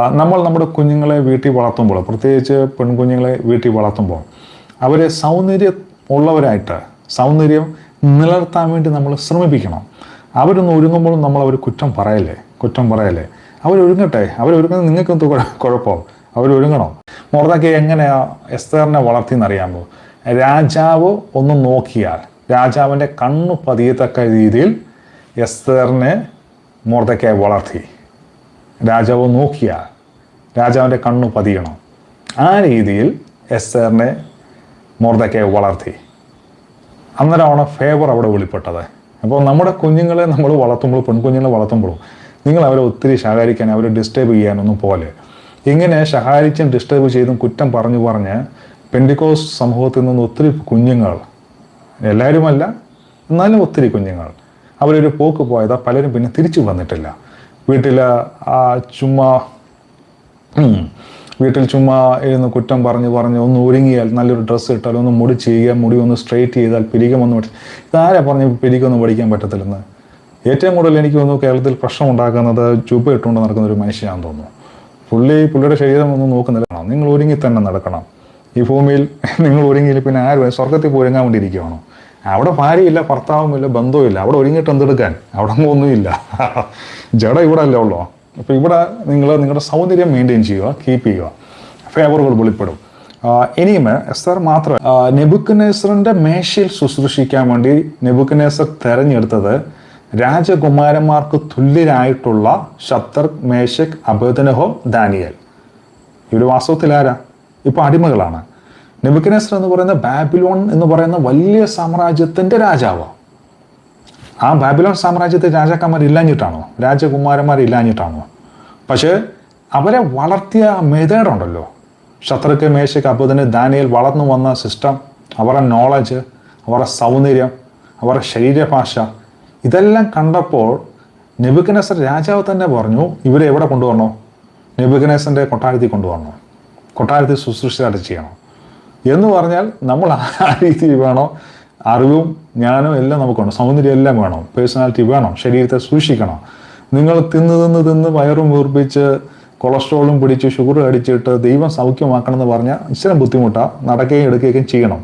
നമ്മൾ നമ്മുടെ കുഞ്ഞുങ്ങളെ വീട്ടിൽ വളർത്തുമ്പോൾ പ്രത്യേകിച്ച് പെൺകുഞ്ഞുങ്ങളെ വീട്ടിൽ വളർത്തുമ്പോൾ അവരെ സൗന്ദര്യം ഉള്ളവരായിട്ട് സൗന്ദര്യം നിലനിർത്താൻ വേണ്ടി നമ്മൾ ശ്രമിപ്പിക്കണം. അവരൊന്ന് ഒരുങ്ങുമ്പോഴും നമ്മൾ അവർ കുറ്റം പറയല്ലേ? കുറ്റം പറയല്ലേ? അവരൊരുങ്ങട്ടെ? അവരൊരുങ്ങുന്നത് നിങ്ങൾക്ക് എന്ത് കുഴപ്പം? അവരൊരുങ്ങണം? മോർദാക്കി എങ്ങനെയാ എസ്തറിനെ വളർത്തിയെന്നറിയാമോ രാജാവ് ഒന്ന് നോക്കിയാൽ രാജാവിന്റെ കണ്ണു പതിയത്തക്ക രീതിയിൽ എസ്തറിനെ മോർദക്കായി വളർത്തി. രാജാവ് നോക്കിയ രാജാവിന്റെ കണ്ണു പതിയണം. ആ രീതിയിൽ എസ്തറിനെ മുറുതയ്ക്ക് വളർത്തി. അന്നേരമാണ് ഫേവർ അവിടെ വെളിപ്പെട്ടത്. അപ്പോൾ നമ്മുടെ കുഞ്ഞുങ്ങളെ നമ്മൾ വളർത്തുമ്പോൾ പെൺകുഞ്ഞുങ്ങളെ വളർത്തുമ്പോഴും നിങ്ങൾ അവരെ ഒത്തിരി ശകാരിക്കാൻ അവരെ ഡിസ്റ്റർബ് ചെയ്യാനൊന്നും പോലെ. ഇങ്ങനെ ശകാരിച്ചും ഡിസ്റ്റർബ് ചെയ്തും കുറ്റം പറഞ്ഞു പറഞ്ഞ് പെൻഡിക്കോസ് സമൂഹത്തിൽ നിന്ന് ഒത്തിരി കുഞ്ഞുങ്ങൾ എല്ലാവരുമല്ല എന്നാലും ഒത്തിരി കുഞ്ഞുങ്ങൾ. അവരൊരു പോക്ക് പോയതാ പലരും പിന്നെ തിരിച്ചു വന്നിട്ടില്ല. വീട്ടിൽ ചുമ്മാ വീട്ടിൽ ചുമ്മാ ഇരുന്ന് കുറ്റം പറഞ്ഞ് പറഞ്ഞ് ഒന്ന് ഒരുങ്ങിയാൽ നല്ലൊരു ഡ്രസ്സ് ഇട്ടാൽ ഒന്ന് മുടി ചെയ്യുക മുടി ഒന്ന് സ്ട്രെയിറ്റ് ചെയ്താൽ പിരികമൊന്ന് പഠിച്ചു ഇതാരാ പറഞ്ഞ് പിരികൊന്നും പഠിക്കാൻ പറ്റത്തില്ലെന്ന്? ഏറ്റവും കൂടുതൽ എനിക്ക് തോന്നുന്നു കേരളത്തിൽ പ്രശ്നം ഉണ്ടാക്കുന്നത് ചുപ്പ ഇട്ടുകൊണ്ട് നടക്കുന്ന ഒരു മനുഷ്യനാണെന്ന് തോന്നുന്നു. പുള്ളി പുള്ളിയുടെ ശരീരം ഒന്നും നോക്കുന്നില്ല. നിങ്ങൾ ഒരുങ്ങി തന്നെ നടക്കണം. ഈ ഭൂമിയിൽ നിങ്ങൾ ഒരുങ്ങിയില്ല പിന്നെ ആരും സ്വർഗത്തിൽ പോയി ഒരുങ്ങാൻ വേണ്ടി ഇരിക്കുകയാണോ അവിടെ ഭാര്യയില്ല ഭർത്താവുമില്ല ബന്ധവുമില്ല. അവിടെ ഒരുങ്ങിയിട്ട് എന്തെടുക്കാൻ? അവിടെ ഒന്നുമില്ല. ജഡ ഇവിടെ അല്ലേ ഉള്ളൂ? അപ്പോൾ ഇവിടെ നിങ്ങൾ നിങ്ങളുടെ സൗന്ദര്യം മെയിന്റെയിൻ ചെയ്യുക കീപ്പ് ചെയ്യുക. ഫേവറുകൾ വെളിപ്പെടും. ഇനിയും എസ്തർ മാത്രം നെബുക്കനേസറിന്റെ മേശയിൽ ശുശ്രൂഷിക്കാൻ വേണ്ടി നെബുക്കനേസർ തെരഞ്ഞെടുത്തത് രാജകുമാരന്മാർക്ക് തുല്യരായിട്ടുള്ള ഷത്തർ മേശക് അബേദനഹോ ദാനിയൽ. ഇവർ വാസ്തവത്തിൽ ആരാ? ഇപ്പൊ അടിമകളാണ്. നെബുക്കനേസർ എന്ന് പറയുന്ന ബാബിലോൺ എന്ന് പറയുന്ന വലിയ സാമ്രാജ്യത്തിന്റെ രാജാവാണ് ആ ബാബിലോൺ സാമ്രാജ്യത്തെ രാജാക്കന്മാർ ഇല്ലാഞ്ഞിട്ടാണോ? രാജകുമാരന്മാർ ഇല്ലാഞ്ഞിട്ടാണോ? പക്ഷേ അവരെ വളർത്തിയ മെതേഡ് ഉണ്ടല്ലോ ശത്രുക്ക് മേശയ്ക്ക് അബുദിന് ദാനിയൽ വളർന്നു വന്ന സിസ്റ്റം അവരുടെ നോളജ് അവരുടെ സൗന്ദര്യം അവരുടെ ശരീരഭാഷ ഇതെല്ലാം കണ്ടപ്പോൾ നെബുക്കനസർ രാജാവ് തന്നെ പറഞ്ഞു ഇവരെ എവിടെ കൊണ്ടുവരണോ? നെബുക്കനേസറിന്റെ കൊട്ടാരത്തിൽ കൊണ്ടുവരണോ? കൊട്ടാരത്തിൽ ശുശ്രൂഷയായിട്ട് ചെയ്യണം. എന്ന് പറഞ്ഞാൽ നമ്മൾ ആ രീതിയിൽ വേണോ? അറിവും ജ്ഞാനവും എല്ലാം നമുക്കുണ്ട് സൗന്ദര്യം എല്ലാം വേണം. പേഴ്സണാലിറ്റി വേണം. ശരീരത്തെ സൂക്ഷിക്കണം. നിങ്ങൾ തിന്ന് തിന്ന് തിന്ന് വയറും വീർപ്പിച്ച് കൊളസ്ട്രോളും പിടിച്ച് ഷുഗർ അടിച്ചിട്ട് ദൈവം സൗഖ്യമാക്കണം എന്ന് പറഞ്ഞാൽ ഇച്ചിരി ബുദ്ധിമുട്ടാണ് നടക്കുകയും എടുക്കുകയും ചെയ്യണം.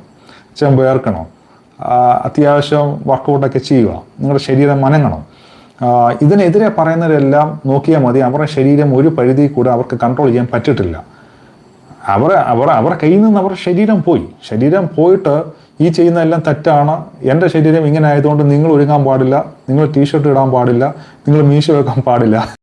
ഇച്ചിരി വേർക്കണം. അത്യാവശ്യം വർക്കൗട്ടൊക്കെ ചെയ്യുക. നിങ്ങളുടെ ശരീരം മനങ്ങണം ഇതിനെതിരെ പറയുന്നവരെല്ലാം നോക്കിയാൽ മതി. അവരുടെ ശരീരം ഒരു പരിധി കൂടെ അവർക്ക് കൺട്രോൾ ചെയ്യാൻ പറ്റിയിട്ടില്ല അവർ അവർ അവരുടെ കയ്യിൽ നിന്ന് അവരുടെ ശരീരം പോയി. ശരീരം പോയിട്ട് ഈ ചെയ്യുന്ന എല്ലാം തെറ്റാണ്. എന്റെ ശരീരം ഇങ്ങനെ ആയതുകൊണ്ട് നിങ്ങൾ ഒരുങ്ങാൻ പാടില്ല. നിങ്ങൾ ടീഷർട്ട് ഇടാൻ പാടില്ല. നിങ്ങൾ മീശ വെക്കാൻ പാടില്ല.